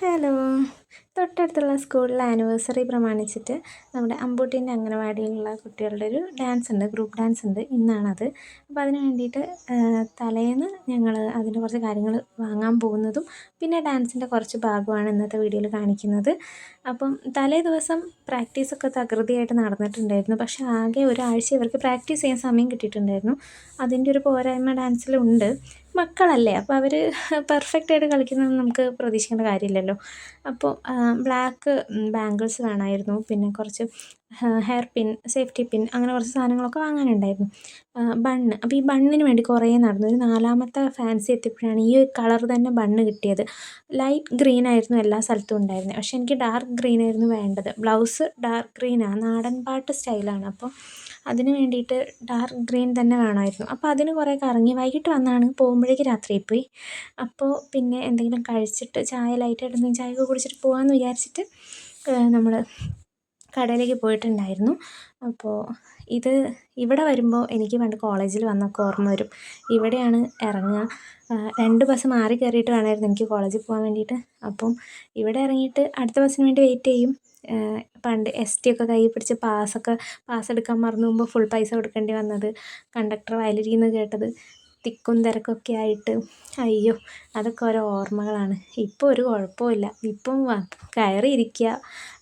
Hello. തൊട്ടടുത്തുള്ള സ്കൂളിലെ anniversary പ്രമാണിച്ചിട്ട് നമ്മുടെ അമ്പൂട്ടീന്റെ അംഗനവാടിയിലുള്ള കുട്ടികളുടെ ഒരു ഡാൻസ് ഉണ്ട് ഗ്രൂപ്പ് ഡാൻസ് ഉണ്ട്. ഇന്നാണത്. അപ്പോൾ അതിന് വേണ്ടിയിട്ട് തലേന്ന് ഞങ്ങൾ അതിന്റെ കുറച്ച് കാര്യങ്ങൾ വാങ്ങാൻ പോകുന്നതും പിന്നെ ഡാൻസിന്റെ കുറച്ച് ഭാഗമാണ് ഇന്നത്തെ വീഡിയോയിൽ കാണിക്കുന്നത്. അപ്പം തലേ ദിവസം പ്രാക്ടീസൊക്കെ തകൃതിയായിട്ട് നടന്നിട്ടുണ്ടായിരുന്നു. പക്ഷേ ആകെ ഒരാഴ്ച ഇവർക്ക് പ്രാക്ടീസ് ചെയ്യാൻ സമയം കിട്ടിയിട്ടുണ്ടായിരുന്നു. അതിന്റെ ഒരു പോരായ്മ ഡാൻസിലുണ്ട്. മക്കളല്ലേ? അപ്പോൾ അവർ പെർഫെക്റ്റ് ആയിട്ട് കളിക്കുന്നതൊന്നും നമുക്ക് പ്രതീക്ഷിക്കേണ്ട കാര്യമില്ലല്ലോ. അപ്പോൾ ബ്ലാക്ക് ബാങ്കിൾസ് വേണമായിരുന്നു. പിന്നെ കുറച്ച് ഹെയർ പിൻ സേഫ്റ്റി പിൻ അങ്ങനെ കുറച്ച് സാധനങ്ങളൊക്കെ വാങ്ങാനുണ്ടായിരുന്നു. ബണ്ണ്. അപ്പോൾ ഈ ബണ്ണിന് വേണ്ടി കുറേ നടന്നു. ഒരു നാലാമത്തെ ഫാൻസി എത്തിയപ്പോഴാണ് ഈ കളർ തന്നെ ബണ്ണ് കിട്ടിയത്. ലൈറ്റ് ഗ്രീൻ ആയിരുന്നു എല്ലാ സ്ഥലത്തും ഉണ്ടായിരുന്നത് പക്ഷെ എനിക്ക് ഡാർക്ക് ഗ്രീൻ ആയിരുന്നു വേണ്ടത്. ബ്ലൗസ് ഡാർക്ക് ഗ്രീനാണ് നാടൻ പാട്ട് സ്റ്റൈലാണ് അപ്പോൾ അതിന് വേണ്ടിയിട്ട് ഡാർക്ക് ഗ്രീൻ തന്നെ വേണമായിരുന്നു. അപ്പോൾ അതിന് കുറേ കറങ്ങി വൈകിട്ട് വന്നാണ് പോകുമ്പോഴേക്ക് രാത്രി പോയി. അപ്പോൾ പിന്നെ എന്തെങ്കിലും കഴിച്ചിട്ട് ചായ ലൈറ്റ് ലൈറ്റായിട്ട് എന്തെങ്കിലും ചായയൊക്കെ കുടിച്ചിട്ട് പോകാമെന്ന് വിചാരിച്ചിട്ട് നമ്മൾ കടയിലേക്ക് പോയിട്ടുണ്ടായിരുന്നു. അപ്പോൾ ഇത് ഇവിടെ വരുമ്പോൾ എനിക്ക് പണ്ട് കോളേജിൽ വന്നൊക്കെ ഓർമ്മ വരും. ഇവിടെയാണ് ഇറങ്ങുക. രണ്ട് ബസ് മാറി കയറിയിട്ട് വേണമായിരുന്നു എനിക്ക് കോളേജിൽ പോകാൻ വേണ്ടിയിട്ട്. അപ്പം ഇവിടെ ഇറങ്ങിയിട്ട് അടുത്ത ബസ്സിന് വേണ്ടി വെയിറ്റ് ചെയ്യും. പണ്ട് എസ് ടി ഒക്കെ കയ്യിൽ പിടിച്ച് പാസ്സൊക്കെ പാസ് എടുക്കാൻ മറന്നു പോകുമ്പോൾ ഫുൾ പൈസ കൊടുക്കേണ്ടി വന്നത്. കണ്ടക്ടർ വയലിരിക്കുന്നത് കേട്ടത്. തിക്കും തിരക്കൊക്കെ ആയിട്ട് അയ്യോ അതൊക്കെ ഓരോ ഓർമ്മകളാണ്. ഇപ്പോൾ ഒരു കുഴപ്പമില്ല ഇപ്പം കയറി ഇരിക്കുക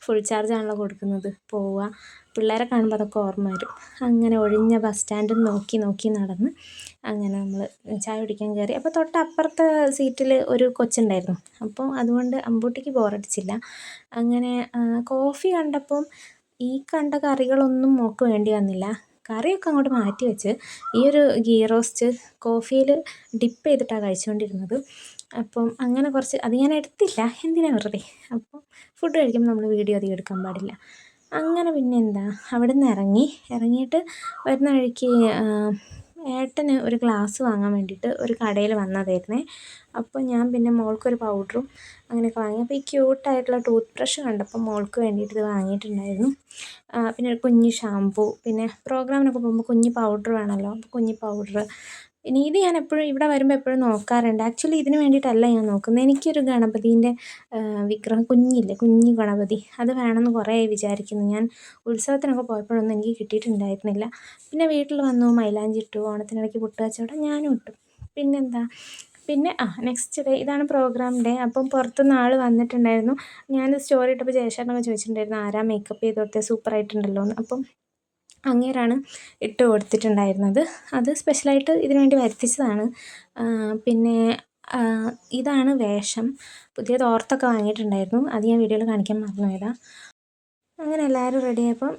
ഫുൾ ചാർജാണല്ലോ കൊടുക്കുന്നത്. പോവുക പിള്ളേരെ കാണുമ്പോൾ അതൊക്കെ ഓർമ്മ വരും. അങ്ങനെ ഒഴിഞ്ഞ ബസ് സ്റ്റാൻഡും നോക്കി നോക്കി നടന്ന് അങ്ങനെ നമ്മൾ ചായ കുടിക്കാൻ കയറി. അപ്പോൾ തൊട്ടപ്പുറത്തെ സീറ്റിൽ ഒരു കൊച്ചുണ്ടായിരുന്നു. അപ്പോൾ അതുകൊണ്ട് അമ്പൂട്ടിക്ക് ബോറടിച്ചില്ല അങ്ങനെ കോഫി കണ്ടപ്പം ഈ കണ്ട കറികളൊന്നും മോൾക്ക് വേണ്ടി വന്നില്ല. കറിയൊക്കെ അങ്ങോട്ട് മാറ്റി വെച്ച് ഈ ഒരു ഗീ റോസ്റ്റ് കോഫിയിൽ ഡിപ്പ് ചെയ്തിട്ടാണ് കഴിച്ചുകൊണ്ടിരുന്നത്. അപ്പം അങ്ങനെ കുറച്ച് അത് ഞാൻ എടുത്തില്ല. എന്തിനാ വെറുതെ? അപ്പം ഫുഡ് കഴിക്കുമ്പോൾ നമ്മൾ വീഡിയോ അധികം എടുക്കാൻ പാടില്ല. അങ്ങനെ പിന്നെ എന്താ? അവിടെ നിന്ന് ഇറങ്ങി. ഇറങ്ങിയിട്ട് വരുന്ന വഴിക്ക് ഏട്ടന് ഒരു ഗ്ലാസ് വാങ്ങാൻ വേണ്ടിയിട്ട് ഒരു കടയിൽ വന്നതായിരുന്നേ. അപ്പോൾ ഞാൻ പിന്നെ മോൾക്കൊരു പൗഡറും അങ്ങനെയൊക്കെ വാങ്ങി. അപ്പോൾ ഈ ക്യൂട്ടായിട്ടുള്ള ടൂത്ത് ബ്രഷ് കണ്ടപ്പോൾ മോൾക്ക് വേണ്ടിയിട്ട് ഇത് വാങ്ങിയിട്ടുണ്ടായിരുന്നു. പിന്നെ ഒരു കുഞ്ഞ് ഷാംപൂ പിന്നെ പ്രോഗ്രാമിനൊക്കെ പോകുമ്പോൾ കുഞ്ഞ് പൗഡർ വേണമല്ലോ. അപ്പോൾ കുഞ്ഞ് പൗഡർ ഇനി ഇത് ഞാൻ എപ്പോഴും ഇവിടെ വരുമ്പോൾ എപ്പോഴും നോക്കാറുണ്ട്. ആക്ച്വലി ഇതിന് വേണ്ടിയിട്ടല്ല ഞാൻ നോക്കുന്നത്. എനിക്കൊരു ഗണപതീന്റെ വിഗ്രഹം കുഞ്ഞില്ലേ? കുഞ്ഞ് ഗണപതി. അത് വേണമെന്ന് കുറേ വിചാരിക്കുന്നു. ഞാൻ ഉത്സവത്തിനൊക്കെ പോയപ്പോഴൊന്നും എനിക്ക് കിട്ടിയിട്ടുണ്ടായിരുന്നില്ല. പിന്നെ വീട്ടിൽ വന്നു മൈലാഞ്ചി ഇട്ടു ഓണത്തിനിടയ്ക്ക് പുട്ട് കച്ചവടം ഞാനും ഇട്ടു. പിന്നെന്താ? പിന്നെ ആ നെക്സ്റ്റ് ഡേ ഇതാണ് പ്രോഗ്രാം ഡേ അപ്പം പുറത്തുനിന്ന് ആൾ വന്നിട്ടുണ്ടായിരുന്നു. ഞാൻ സ്റ്റോറി ഇട്ടപ്പോൾ ജയശാനൊക്കെ ചോദിച്ചിട്ടുണ്ടായിരുന്നു ആരാ മേക്കപ്പ് ചെയ്ത് സൂപ്പറായിട്ടുണ്ടല്ലോ എന്ന് അപ്പം അങ്ങേരാണ് ഇട്ട് കൊടുത്തിട്ടുണ്ടായിരുന്നത്. അത് സ്പെഷ്യലായിട്ട് ഇതിനു വേണ്ടി വരുത്തിച്ചതാണ്. പിന്നെ ഇതാണ് വേഷം. പുതിയ തോർത്തൊക്കെ വാങ്ങിയിട്ടുണ്ടായിരുന്നു. അത് ഞാൻ വീഡിയോയിൽ കാണിക്കാൻ മറന്നുപോയതാണ് അങ്ങനെ എല്ലാവരും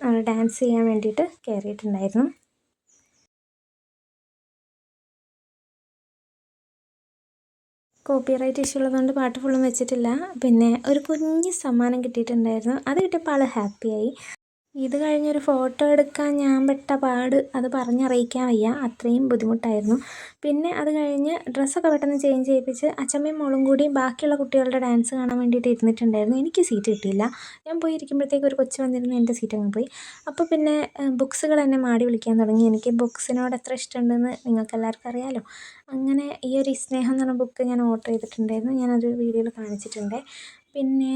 നമ്മൾ ഡാൻസ് ചെയ്യാൻ വേണ്ടിയിട്ട് കയറിയിട്ടുണ്ടായിരുന്നു കോപ്പിറൈറ്റ് ഇഷ്യൂ ഉള്ളതുകൊണ്ട് പാട്ട് ഫുള്ളും വെച്ചിട്ടില്ല. പിന്നെ ഒരു കുഞ്ഞ് സമ്മാനം കിട്ടിയിട്ടുണ്ടായിരുന്നു. അത് കിട്ടിയപ്പോൾ ആൾ ഹാപ്പിയായി ഇത് കഴിഞ്ഞൊരു ഫോട്ടോ എടുക്കാൻ ഞാൻ പെട്ട പാട് അത് പറഞ്ഞറിയിക്കാൻ വയ്യ. അത്രയും ബുദ്ധിമുട്ടായിരുന്നു. പിന്നെ അത് കഴിഞ്ഞ് ഡ്രസ്സൊക്കെ പെട്ടെന്ന് ചേഞ്ച് ചെയ്യിപ്പിച്ച് അച്ഛമ്മയും മോളും കൂടി ബാക്കിയുള്ള കുട്ടികളുടെ ഡാൻസ് കാണാൻ വേണ്ടിയിട്ട് ഇരുന്നിട്ടുണ്ടായിരുന്നു. എനിക്ക് സീറ്റ് കിട്ടിയില്ല. ഞാൻ പോയി ഇരിക്കുമ്പോഴത്തേക്ക് ഒരു കൊച്ചു വന്നിരുന്നു എന്റെ സീറ്റ് അങ്ങ് പോയി. അപ്പോൾ പിന്നെ ബുക്സുകൾ എന്നെ മാടി വിളിക്കാൻ തുടങ്ങി. എനിക്ക് ബുക്സിനോട് എത്ര ഇഷ്ടമുണ്ടെന്ന് നിങ്ങൾക്ക് എല്ലാവർക്കും അറിയാമല്ലോ അങ്ങനെ ഈ ഒരു സ്നേഹം എന്ന് പറഞ്ഞ ബുക്ക് ഞാൻ ഓർഡർ ചെയ്തിട്ടുണ്ടായിരുന്നു. ഞാനത് വീഡിയോയിൽ കാണിച്ചിട്ടുണ്ട്. പിന്നെ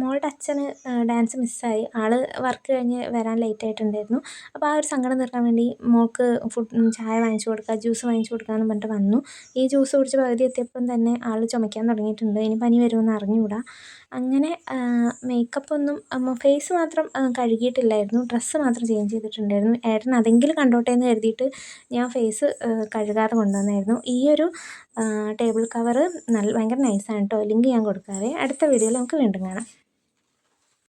മോളുടെ അച്ഛന് ഡാൻസ് മിസ്സായി ആൾ വർക്ക് കഴിഞ്ഞ് വരാൻ ലേറ്റ് ആയിട്ടുണ്ടായിരുന്നു. അപ്പോൾ ആ ഒരു സങ്കടം തീർക്കാൻ വേണ്ടി മോൾക്ക് ഫുഡ് ചായ വാങ്ങിച്ചു കൊടുക്കുക ജ്യൂസ് വാങ്ങിച്ചു കൊടുക്കുക എന്ന് പറഞ്ഞിട്ട് വന്നു. ഈ ജ്യൂസ് കുടിച്ച് പകുതി എത്തിയപ്പം തന്നെ ആൾ ചുമയ്ക്കാൻ തുടങ്ങിയിട്ടുണ്ട്. ഇനി പനി വരുമെന്ന് അറിഞ്ഞുകൂടാ. അങ്ങനെ മേക്കപ്പ് ഒന്നും ഫേസ് മാത്രം കഴുകിയിട്ടില്ലായിരുന്നു. ഡ്രസ്സ് മാത്രം ചേഞ്ച് ചെയ്തിട്ടുണ്ടായിരുന്നു. ഏട്ടൻ അതെങ്കിലും കണ്ടോട്ടെ എന്ന് കരുതിയിട്ട് ഞാൻ ഫേസ് കഴുകാതെ കൊണ്ടുവന്നായിരുന്നു. ഈ ഒരു ടേബിൾ കവറ് നല്ല ഭയങ്കര നൈസാണ് കേട്ടോ ലിങ്ക് ഞാൻ കൊടുക്കാവേ. അടുത്ത വീഡിയോയിൽ നമുക്ക് വീണ്ടും കാണാം.